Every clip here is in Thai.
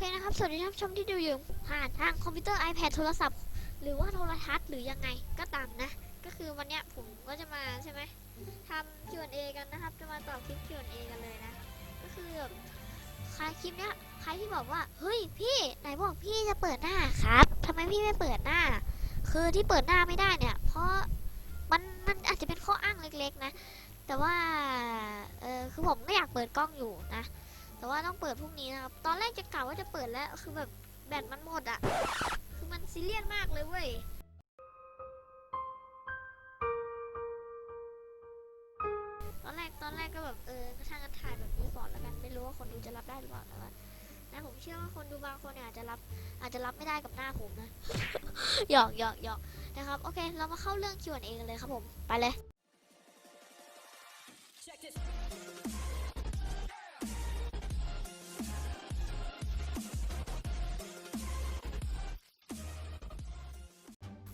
เคนะครับ สวัสดีท่านผู้ชมที่ดูอยู่ผ่านทางคอมพิวเตอร์ iPad โทรศัพท์ หรือว่าโทรทัศน์หรือยังไงก็ตามนะ ก็คือวันเนี้ยผมก็จะมาใช่ไหมทำ Q&A กันนะครับ จะมาตอบคลิป Q&A กันเลยนะ ก็คือแบบใครคลิปเนี้ยใครที่บอกว่า เฮ้ยพี่ไหนบอกพี่จะเปิดหน้าครับทำไมพี่ไม่เปิดหน้า คือที่เปิดหน้าไม่ได้เนี่ย เพราะมันมันอาจจะเป็นข้ออ้างเล็กๆนะ แต่ว่าเออคือผมก็อยากเปิดกล้องอยู่นะ ว่าต้องเปิดพรุ่งนี้นะครับ ตอนแรกจะกล่าวว่าจะเปิดแล้ว คือแบบแบตมันหมดอะคือมันซีเรียสมากเลยเว้ยตอนแรกตอนแรกก็แบบเออก็ช่างกันถ่ายแบบนี้ก่อนแล้วกันไม่รู้ว่าคนดูจะรับได้หรือเปล่าแต่ว่านะผมเชื่อว่าคนดูบางคนเนี่ยอาจจะรับอาจจะรับไม่ได้กับหน้าผมนะหยอกหยอกหยอกนะครับโอเค เรามาเข้าเรื่อง Q&A กันเลยครับผม ไปเลย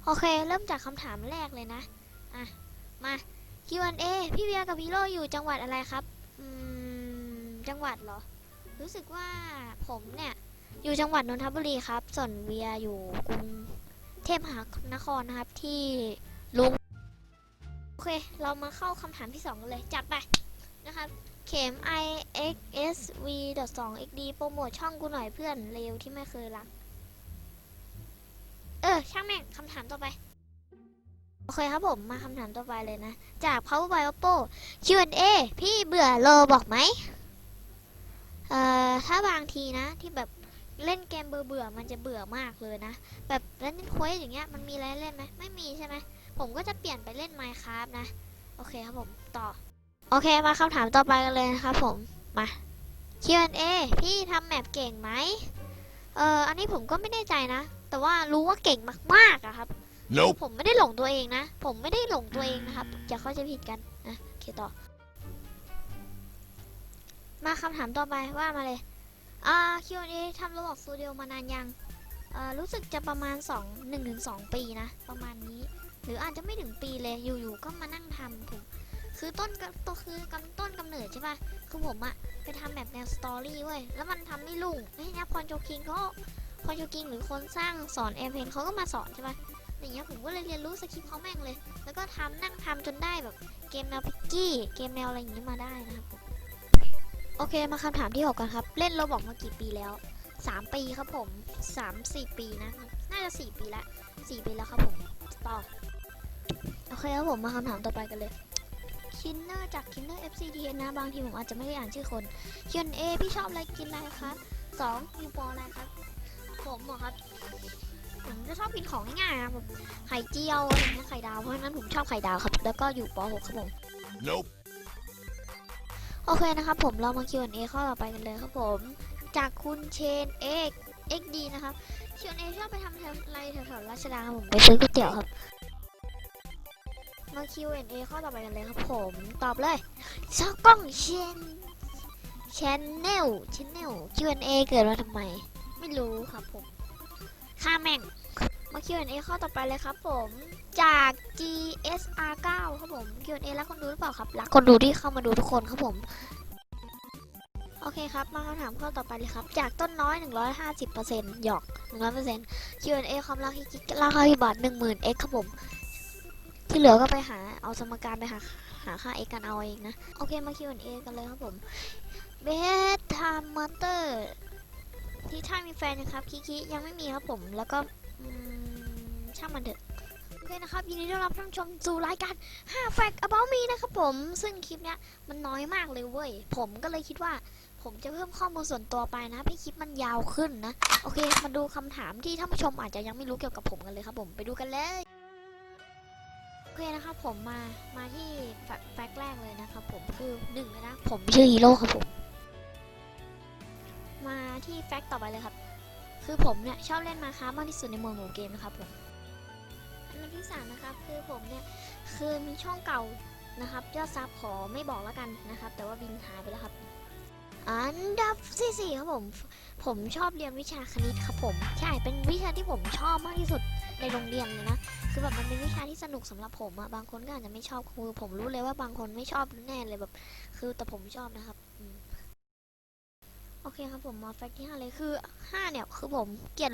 โอเค เริ่มจากคำถามแรกเลยนะ อะ มา Q&A พี่เวียกับพี่โรอยู่จังหวัดอะไรครับ อืม จังหวัดเหรอ รู้สึกว่าผมเนี่ย อยู่จังหวัดนนทบุรีครับ ส่วนเวียอยู่กรุงเทพมหานครนะครับที่ลุง โอเค เรามาเข้าคำถามที่2กันเลย จัดไปนะครับ เข็ม i x s v 2 x d โปรโมทช่องกูหน่อยเพื่อนเลวที่ไม่เคยรัก เออ ช่างแม่งคำถามต่อไป โอเคครับผมมาคำถามต่อไปเลยนะ จาก Power by Oppo Q&A พี่เบื่อโลบอกไหมเอ่อ ถ้าบางทีนะที่แบบเล่นเกมเบื่อเบื่อมันจะเบื่อมากเลยนะ แบบเล่นควสอย่างเงี้ยมันมีอะไรเล่นไหมไม่มีใช่ไหมผมก็จะเปลี่ยนไปเล่น Minecraft นะ โอเคครับผมต่อ โอเคมาคำถามต่อไปกันเลยนะครับผมมา Q&A พี่ทำแมปเก่งไหมเอ่ออันนี้ผมก็ไม่แน่ใจนะ แต่ว่ารู้ว่าเก่งมากๆอะครับ Nope. ผมไม่ได้หลงตัวเองนะ ผมไม่ได้หลงตัวเองนะครับอย่าเข้าใจผิดกันนะโอเคต่อ มาคำถามต่อไปว่ามาเลยอ่า Q&A ทำ Roblox Studio มานานยังเอ่อรู้สึกจะประมาณ 2 1ถึง2ปีนะ ประมาณนี้ หรืออาจจะไม่ถึงปีเลยอยู่ๆก็มานั่งทำผมคือต้นกำตัวคือกำต้นกำเนิดใช่ปะคือผมอะไปทำแบบแนวสตอรี่เว้ยแล้วมันทำไม่ลุ่งไอ้เนี่ยพรโจคิงเขา พรโจคิงหรือคนสร้างสอนแอร์เพนเขาก็มาสอนใช่ปะอย่างเงี้ยผมก็เลยเรียนรู้สคริปต์เขาแม่งเลย แล้วก็ทำนั่งทำจนได้แบบเกมแนวพิกกี้ เกมแนวอะไรอย่างนี้มาได้นะครับผมโอเคมาคำถามที่หกกันครับ เล่นโรบอกมากี่ปีแล้ว 3 ปีครับผม 3 4 ปีนะ น่าจะ 4 ปีละ 4 ปีแล้วครับผมต่อโอเคครับผมมาคำถามต่อไปกันเลยคินเนอร์จากคินเนอร์ FCTN นะ บางทีผมอาจจะไม่ได้อ่านชื่อคน Q&A พี่ชอบอะไรกินอะไรครับ2อยู่ปออะไรครับ ผมเหรอครับผมจะชอบกินของง่ายๆนะผมไข่เจียวอะไรเงี้ยไข่ดาวเพราะฉะนั้นผมชอบไข่ดาวครับ แล้วก็อยู่ป .6 ครับผม Nope. โอเคนะครับผมเรามา Q&A ข้อต่อไปกันเลยครับผม จากคุณเชนเอ็กเอ็กดีนะครับ Q&A ชอบไปทำอะไรแถวๆราชดาครับผมไปซื้อก๋วยเตี๋ยวครับมา Q&A ข้อต่อไปกันเลยครับผมตอบเลยชอบกล้องเชนชแนลชแนล Q&A เกิดมาทำไม ไม่รู้ครับผมค่าแม่ง มา Q&A ข้อต่อไปเลยครับผม จาก GSR9 ครับผม Q&A รักคนดูหรือเปล่าครับ รักคนดูที่เข้ามาดูทุกคนครับผม โอเคครับ มาคำถามข้อต่อไปเลยครับ จากต้นน้อย 150%หยอก 100% Q&A ความรักที่ราคาที่บาท10,000 x ครับผม ที่เหลือก็ไปหา เอาสมการไปหาหาค่า x กันเอาเองนะ โอเค มา Q&A กันเลยครับผมเบส ทามมอเตอร์ที่ท่านมีแฟนนะครับคิคิยังไม่มีครับผม แล้วก็ช่างมันเถอะโอเคนะครับยินดีต้อนรับท่านชมสู่รายการ5 Fact About Me นะครับผม ซึ่งคลิปเนี้ยมันน้อยมากเลยเว้ย ผมก็เลยคิดว่า ผมจะเพิ่มข้อมูลส่วนตัวไปนะให้คลิปมันยาวขึ้นนะ โอเค มาดูคำถามที่ท่านผู้ชมอาจจะยังไม่รู้เกี่ยวกับผมกันเลยครับผมไปดูกันเลยโอเคนะครับผมมามาที่แฟกแฟกต์แรกเลยนะครับผมคือหนึ่งเลยนะ ผมชื่อฮีโร่ครับผม ที่แฟกต์ต่อไปเลยครับ คือผมเนี่ยชอบเล่นมาค้ามากที่สุดในโหมดหมู่เกมนะครับผมอันดับที่สามนะครับคือผมเนี่ยคือมีช่องเก่านะครับยอดซับขอไม่บอกแล้วกันนะครับ แต่ว่าบินหายไปแล้วครับ อันดับที่สี่ครับผม ผมชอบเรียนวิชาคณิตครับผม ใช่เป็นวิชาที่ผมชอบมากที่สุดในโรงเรียนเลยนะคือแบบมันเป็นวิชาที่สนุกสำหรับผมอะบางคนก็อาจจะไม่ชอบคือผมรู้เลยว่าบางคนไม่ชอบแน่เลยแบบ คือแต่ผมชอบนะครับอืม โอเคครับผมมาแฟกต์ที่ห้าเลยคือห้าเนี่ยคือผมเกลียด